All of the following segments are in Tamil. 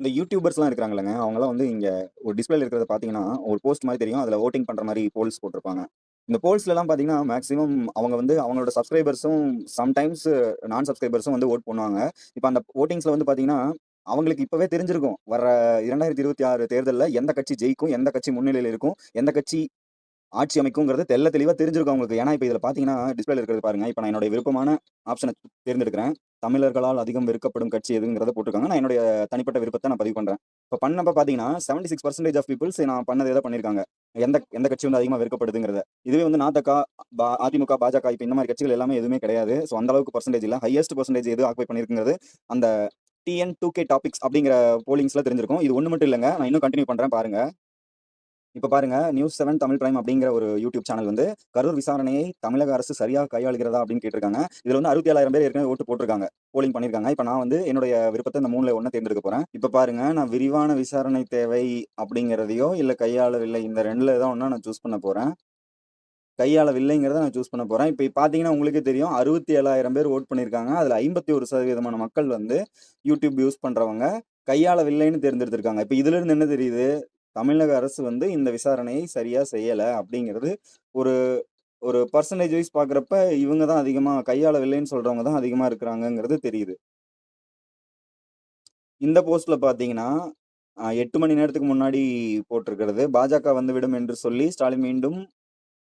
இந்த யூடியூபர்ஸ்லாம் இருக்கிறாங்கல்லங்க, அவங்களாம் வந்து இங்கே ஒரு டிஸ்ப்ளேல இருக்கிறத பார்த்தீங்கன்னா, ஒரு போஸ்ட் மாதிரி தெரியும். அதில் ஓட்டிங் பண்ணுற மாதிரி போல்ஸ் போட்டிருப்பாங்க. இந்த போல்ஸ்லலாம் பார்த்தீங்கன்னா, மேக்ஸிமம் அவங்க வந்து அவங்களோட சப்ஸ்கிரைபர்ஸும் சம்டைம்ஸ் நான் சப்ஸ்கிரைபர்ஸும் வந்து வோட் பண்ணுவாங்க. இப்போ அந்த ஓட்டிங்ஸில் வந்து பார்த்தீங்கன்னா, அவங்களுக்கு இப்போவே தெரிஞ்சிருக்கும். வர இரண்டாயிரத்தி இருபத்தி ஆறு தேர்தலில் எந்த கட்சி ஜெயிக்கும், எந்த கட்சி முன்னிலையில் இருக்கும், எந்த கட்சி ஆட்சி அமைக்குங்கிறது தெல்ல தெளிவாக தெரிஞ்சிருக்கும் அவங்களுக்கு. ஏன்னா, இப்போ இதில் பார்த்தீங்கன்னா, டிஸ்ப்ளேல இருக்கிறது பாருங்க. இப்போ நான் என்னோட விருப்பமான ஆப்ஷனை தேர்ந்தெடுக்கிறேன். தமிழர்களால் அதிகம் வெறுக்கப்படும் கட்சி எதுங்கிறத போட்டிருக்காங்க. நான் என்னுடைய தனிப்பட்ட விருப்பத்த நான் பதிவு பண்ணுறேன் இப்போ பண்ணப்ப பார்த்தீங்கன்னா, 76% ஆஃப் பீப்பிள்ஸ் நான் பண்ணது எத பண்ணியிருக்காங்க. எந்த எந்த கட்சி வந்து அதிகமாக வெறுக்கப்படுதுங்கிறத. இதுவே வந்து நாதக, பா அதிமுக, பாஜக இப்போ இந்த மாதிரி கட்சிகள் எல்லாமே எதுவுமே கிடையாது. ஸோ அந்த அளவுக்கு பர்சன்டேஜ் இல்லை ஹையஸ்ட் பர்சன்டேஜ் எது ஆக்குபை பண்ணியிருக்குங்கிறது அந்த டிஎன்2கே டாபிக்ஸ் அப்படிங்கிற போலிங்ஸ்ல தெரிஞ்சிருக்கும். இது ஒன்று மட்டும் இல்லைங்க நான் இன்னும் கண்டினியூ பண்ணுறேன் பாருங்க. இப்ப பாருங்க, நியூஸ் செவன் தமிழ் பிரைம் அப்படிங்கிற ஒரு யூடியூப் சேனல் வந்து, கரூர் விசாரணையை தமிழக அரசு சரியாக கையாளுகிறதா அப்படின்னு கேட்டிருக்காங்க. இதுல வந்து 67,000 பேர் ஏற்கனவே ஓட்டு போட்டிருக்காங்க. போலிங் பண்ணியிருக்காங்க. இப்ப நான் வந்து என்னுடைய விருப்பத்தை இந்த 3ல 1 தேர்ந்தெடுக்க போறேன். இப்ப பாருங்க, நான் விரிவான விசாரணை தேவை அப்படிங்கிறதையோ, இல்ல கையாளவில்லை இந்த ரெண்டில் தான் ஒன்றா நான் சூஸ் பண்ண போறேன். கையாளவில்லைங்கிறத நான் சூஸ் பண்ண போறேன். இப்போ பார்த்தீங்கன்னா, உங்களுக்கே தெரியும் 67,000 பேர் ஓட் பண்ணியிருக்காங்க. அதுல 51% மக்கள் வந்து யூடியூப் யூஸ் பண்றவங்க கையாளவில்லைன்னு தேர்ந்தெடுத்திருக்காங்க. இப்போ இதுலேருந்து என்ன தெரியுது? தமிழக அரசு வந்து இந்த விசாரணையை சரியாக செய்யலை அப்படிங்கிறது ஒரு ஒரு பர்சன்டேஜ் வைஸ் பார்க்குறப்ப இவங்க தான் அதிகமாக கையாளவில்லைன்னு சொல்கிறவங்க தான் அதிகமாக இருக்கிறாங்கங்கிறது தெரியுது. இந்த போஸ்ட்டில் பார்த்தீங்கன்னா, எட்டு மணி நேரத்துக்கு முன்னாடி போட்டிருக்கிறது. பாஜக வந்துவிடும் என்று சொல்லி ஸ்டாலின் மீண்டும்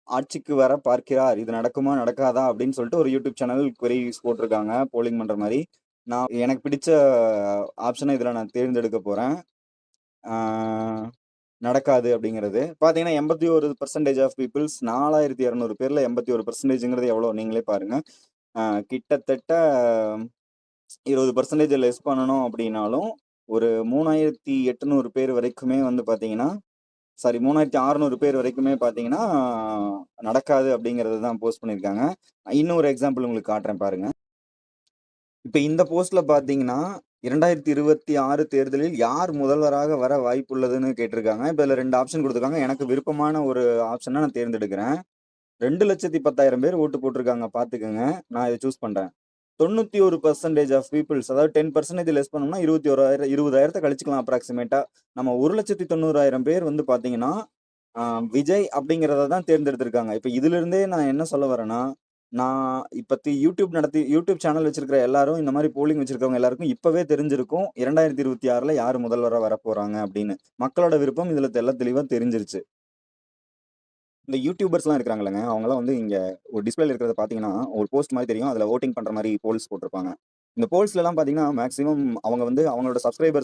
ஆட்சிக்கு வர பார்க்கிறார். இது நடக்குமா? நடக்காதா? அப்படின்னு சொல்லிட்டு ஒரு யூடியூப் சேனல் குவரிஸ் போட்டிருக்காங்க. போலிங் பண்ணுற மாதிரி நான் எனக்கு பிடிச்ச ஆப்ஷனை இதில் நான் தேர்ந்தெடுக்க போகிறேன் நடக்காது அப்படிங்கிறது. பார்த்தீங்கன்னா, 81% ஆஃப் பீப்புள்ஸ் நாலாயிரத்தி இரநூறு பேரில் எண்பத்தி ஒரு பர்சன்டேஜுங்கிறது எவ்வளோ? நீங்களே பாருங்கள் கிட்டத்தட்ட 20% லெஸ் பண்ணணும் அப்படின்னாலும், ஒரு 3800 பேர் வரைக்குமே வந்து பார்த்தீங்கன்னா, சாரி 3600 பேர் வரைக்குமே பார்த்தீங்கன்னா, நடக்காது அப்படிங்கிறது தான் போஸ்ட் பண்ணியிருக்காங்க. இன்னொரு எக்ஸாம்பிள் உங்களுக்கு காட்டுறேன் பாருங்கள் இப்போ இந்த போஸ்ட்டில் பார்த்தீங்கன்னா, 2026 தேர்தலில் யார் முதல்வராக வர வாய்ப்புள்ளதுன்னு கேட்டிருக்காங்க. இப்போ இதில் ரெண்டு ஆப்ஷன் கொடுத்துருக்காங்க எனக்கு விருப்பமான ஒரு ஆப்ஷனை நான் தேர்ந்தெடுக்கிறேன். 2,10,000 பேர் ஓட்டு போட்டிருக்காங்க பார்த்துக்கோங்க நான் இதை சூஸ் பண்ணுறேன் தொண்ணூற்றி ஒரு பர்சன்டேஜ் ஆஃப் பீப்புள்ஸ் அதாவது 10% லெஸ் பண்ணோம்னா இருபத்தி ஓராயிரம் இருபதாயிரத்தை கழிச்சிக்கலாம் அப்ராக்சிமேட்டாக நம்ம 1,90,000 பேர் வந்து பார்த்தீங்கன்னா, விஜய் அப்படிங்கிறத தான் தேர்ந்தெடுத்திருக்காங்க. இப்போ இதுலேருந்தே நான் என்ன சொல்ல வரேன்னா, நான் இப்பத்தி யூடியூப் நடத்தி யூடியூப் சேனல் வச்சிருக்கிற எல்லாரும் இந்த மாரி போலிங் வச்சிருக்கிறவங்க எல்லாருக்கும் இப்பவே தெரிஞ்சிருக்கும். 2026ல யார் முதல்வரா வரப்போறாங்க அப்படின்னு. மக்களோட விருப்பம் இதில் தெள்ள தெளிவா தெரிஞ்சிருச்சு. இந்த யூடியூபர்ஸ்லாம் இருக்கிறாங்கல்லங்க, அவங்கலாம் வந்து இங்க ஒரு டிஸ்ப்ளேல இருக்கிறத பார்த்தீங்கன்னா, ஒரு போஸ்ட் மாரி தெரியும். அதில் வோட்டிங் பண்ற மாரி போல்ஸ் போட்டிருப்பாங்க. இந்த போல்ஸ்லலாம் பார்த்தீங்கன்னா, மேக்ஸிமம் அவங்க வந்து அவங்களோட சப்ஸ்கிரைபர்ஸ்